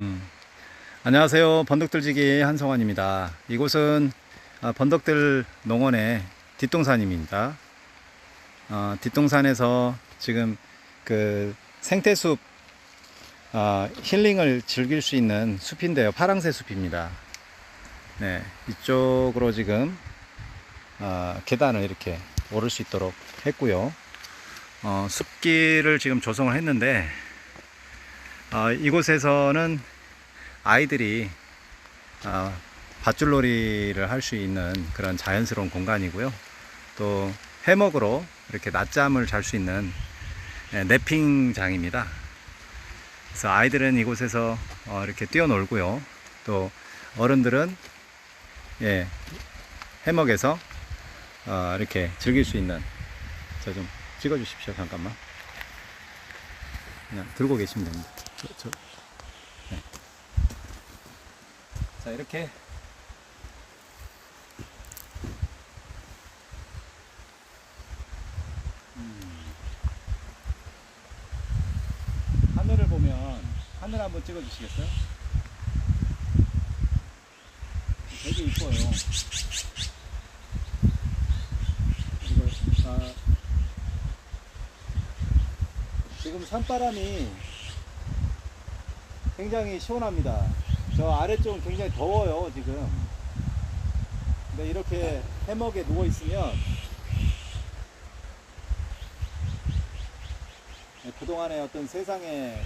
음. 안녕하세요. 번덕들지기 한성환입니다. 이곳은 아, 번덕들 농원의 뒷동산입니다. 어, 뒷동산에서 지금 그 생태숲 아, 힐링을 즐길 수 있는 숲인데요. 파랑새 숲입니다. 네, 이쪽으로 지금 아, 계단을 이렇게 오를 수 있도록 했고요. 어, 숲길을 지금 조성을 했는데 어, 이곳에서는 아이들이 어, 밧줄놀이를 할 수 있는 그런 자연스러운 공간이고요. 또 해먹으로 이렇게 낮잠을 잘 수 있는 예, 내핑장입니다. 그래서 아이들은 이곳에서 어, 이렇게 뛰어놀고요. 또 어른들은 예, 해먹에서 어, 이렇게 즐길 수 있는 저좀 찍어주십시오. 잠깐만. 그냥 들고 계시면 됩니다. 저, 저, 네. 자 이렇게 음. 하늘을 보면 하늘 한번 찍어 주시겠어요? 되게 이뻐요. 아, 지금 산바람이 굉장히 시원합니다. 저 아래쪽은 굉장히 더워요, 지금. 근데 이렇게 해먹에 누워 있으면 네, 그동안의 어떤 세상의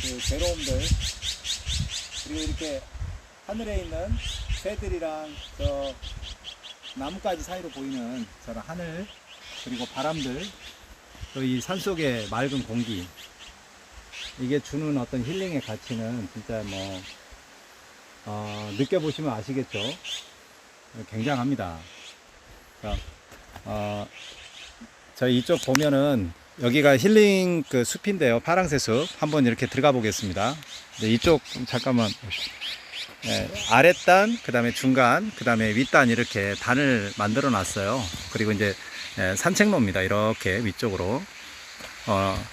그 괴로움들 그리고 이렇게 하늘에 있는 새들이랑 저 나뭇가지 사이로 보이는 저런 하늘 그리고 바람들 또 이 산속의 맑은 공기 이게 주는 어떤 힐링의 가치는 진짜 뭐 어, 느껴보시면 아시겠죠. 굉장합니다. 자, 어, 저희 이쪽 보면은 여기가 힐링 그 숲인데요. 파랑새 숲. 한번 이렇게 들어가 보겠습니다. 네, 이쪽 잠깐만. 네, 아랫단, 그 다음에 중간, 그 다음에 윗단 이렇게 단을 만들어 놨어요. 그리고 이제 예, 산책로입니다. 이렇게 위쪽으로. 어,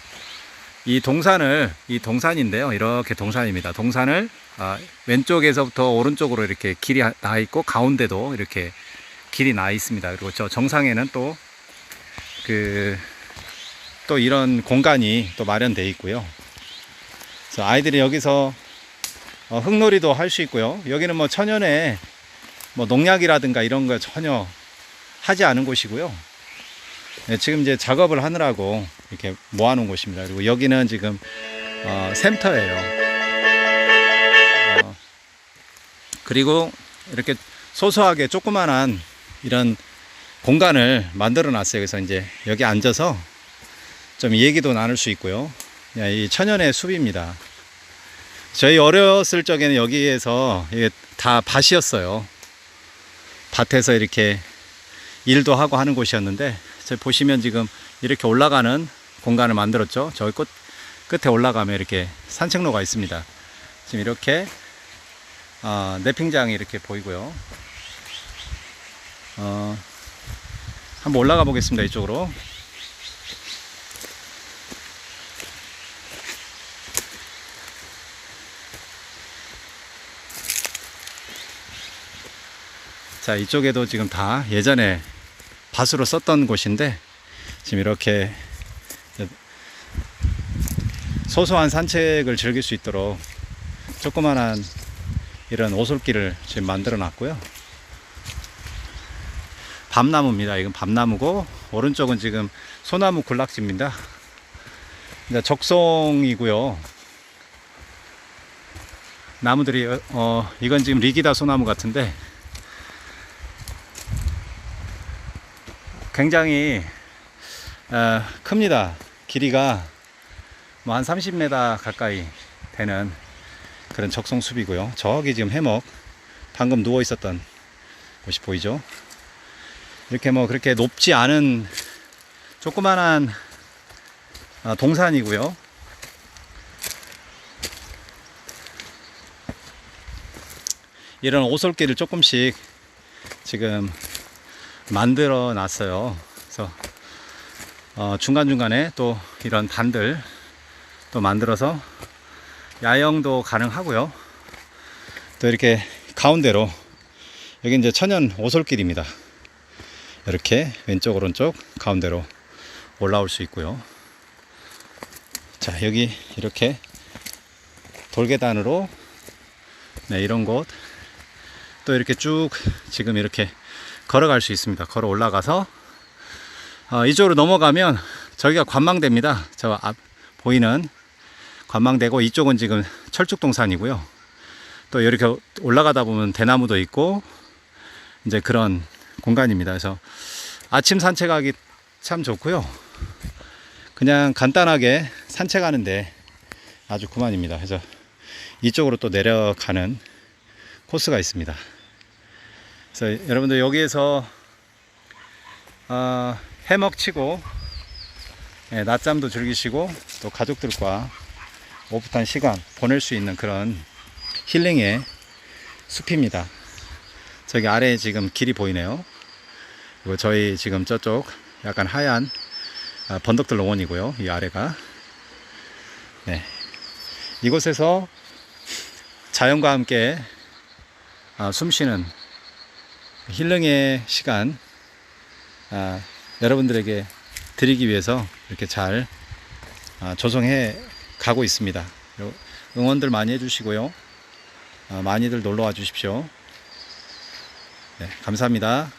이 동산을, 이 동산인데요. 이렇게 동산입니다. 동산을 아, 왼쪽에서부터 오른쪽으로 이렇게 길이 나 있고 가운데도 이렇게 길이 나 있습니다. 그리고 저 정상에는 또 그, 또 이런 공간이 또 마련되어 있고요. 그래서 아이들이 여기서 어, 흙놀이도 할 수 있고요. 여기는 뭐 천연에 뭐 농약이라든가 이런 거 전혀 하지 않은 곳이고요. 네, 지금 이제 작업을 하느라고 이렇게 모아놓은 곳입니다. 그리고 여기는 지금 어, 샘터예요. 어, 그리고 이렇게 소소하게 조그만한 이런 공간을 만들어 놨어요. 그래서 이제 여기 앉아서 좀 얘기도 나눌 수 있고요. 야, 이 천연의 숲입니다. 저희 어렸을 적에는 여기에서 이게 다 밭이었어요. 밭에서 이렇게 일도 하고 하는 곳이었는데, 저 보시면 지금 이렇게 올라가는 공간을 만들었죠. 저기 끝, 끝에 올라가면 이렇게 산책로가 있습니다. 지금 이렇게, 어, 내핑장이 이렇게 보이고요. 어, 한번 올라가 보겠습니다. 이쪽으로. 자, 이쪽에도 지금 다 예전에 밭으로 썼던 곳인데 지금 이렇게 소소한 산책을 즐길 수 있도록 조그만한 이런 오솔길을 지금 만들어 놨고요. 밤나무입니다. 이건 밤나무고 오른쪽은 지금 소나무 군락지입니다. 적송이고요. 나무들이 어, 어, 이건 지금 리기다 소나무 같은데 굉장히 어, 큽니다. 길이가 뭐 한 30m 가까이 되는 그런 적송숲이고요. 저기 지금 해먹 방금 누워 있었던 곳이 보이죠? 이렇게 뭐 그렇게 높지 않은 조그만한 어, 동산이고요. 이런 오솔길을 조금씩 지금 만들어 놨어요. 그래서 어, 중간중간에 또 이런 단들 또 만들어서 야영도 가능하고요. 또 이렇게 가운데로 여기 이제 천연 오솔길입니다. 이렇게 왼쪽 오른쪽 가운데로 올라올 수 있고요. 자 여기 이렇게 돌계단으로 네, 이런 곳 또 이렇게 쭉 지금 이렇게 걸어갈 수 있습니다. 걸어 올라가서 어, 이쪽으로 넘어가면 저기가 관망대입니다. 저 앞 보이는 관망대고 이쪽은 지금 철쭉동산이고요. 또 이렇게 올라가다 보면 대나무도 있고 이제 그런 공간입니다. 그래서 아침 산책하기 참 좋고요. 그냥 간단하게 산책하는데 아주 그만입니다. 그래서 이쪽으로 또 내려가는 코스가 있습니다. 그래서 여러분들 여기에서 아, 해먹 치고 예, 낮잠도 즐기시고 또 가족들과 오붓한 시간 보낼 수 있는 그런 힐링의 숲입니다. 저기 아래에 지금 길이 보이네요. 그리고 저희 지금 저쪽 약간 하얀 아, 번덕들 농원이고요. 이 아래가. 네. 이곳에서 자연과 함께 아, 숨 쉬는 힐링의 시간 아, 여러분들에게 드리기 위해서 이렇게 잘 아, 조성해 가고 있습니다. 요- 응원들 많이 해주시고요. 아, 많이들 놀러 와 주십시오. 네, 감사합니다.